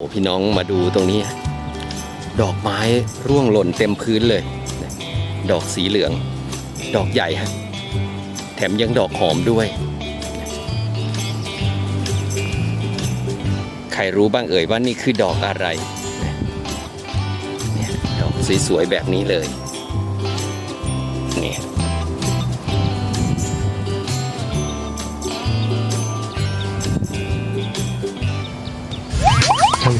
โอ้พี่น้องมาดูตรงนี้ ดอกไม้ร่วงหล่นเต็มพื้นเลย ดอกสีเหลือง ดอกใหญ่ฮะแถมยังดอกหอมด้วย ใครรู้บ้างเอ่ยว่านี่คือดอกอะไรเนี่ยดอกสวยๆแบบนี้เลยนี่ช่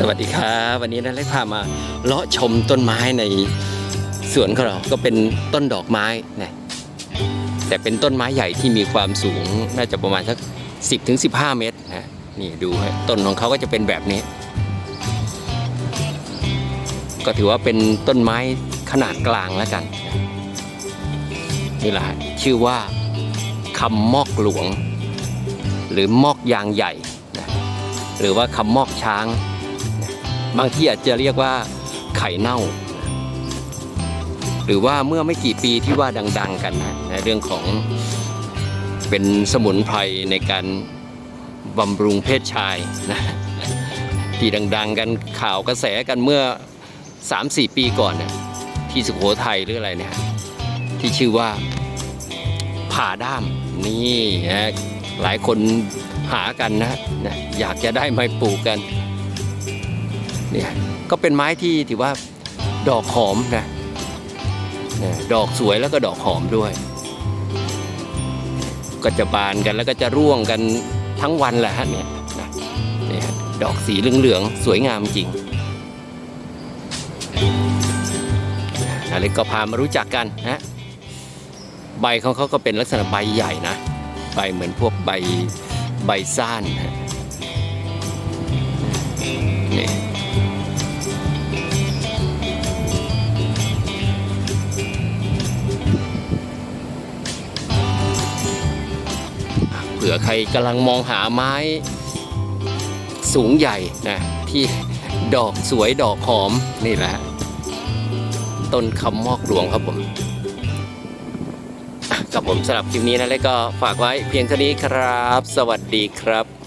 สวัสดีครับวันนี้นะเล็กพามาเลาะชมต้นไม้ในสวนของเราก็เป็นต้นดอกไม้นะแต่เป็นต้นไม้ใหญ่ที่มีความสูงน่าจะประมาณสัก 10ถึง15 เมตรนะนี่ดูฮะต้นของเขาก็จะเป็นแบบนี้ ก็ถือว่าเป็นต้นไม้ขนาดกลางแล้วกัน นี่แหละฮะชื่อว่าคำมอกหลวง หรือมอกยางใหญ่นะหรือว่าคำมอกช้าง บางที่อาจจะเรียกว่าไข่เน่า หรือว่าเมื่อไม่กี่ปีที่ว่าดัง ๆ กันนะในเรื่องของเป็นสมุนไพรในการบำรุงเพศชายนะที่ดัง ๆ กันข่าวกระแสกันเมื่อ 3-4 ปีก่อนนะที่สุโขทัยหรืออะไรเนี่ยที่ชื่อว่าผ่าด้ามนี่นะหลายคนหากันนะนะอยากจะได้ไม้ปลูกกัน เนี่ยก็เป็นไม้ที่ถือว่าดอกหอมนะดอกสวยแล้วก็ดอกหอมด้วย ก็จะบานกันแล้วก็จะร่วงกันทั้งวันแหละฮะเนี่ยนะนี่ดอกสีเหลืองๆสวยงามจริงอะไรก็พามารู้จักกันนะใบของเขาก็เป็นลักษณะใบใหญ่นะ ใบเหมือนพวกใบใบซ่านนะ ผื่อใครกำลังมองหาไม้สูงใหญ่นะที่ดอกสวยดอกหอมนี่แหละต้นคำมอกหลวงครับผมกับผมสำหรับคลิปนี้นะแล้วก็ฝากไว้เพียงเท่านี้ครับ สวัสดีครับ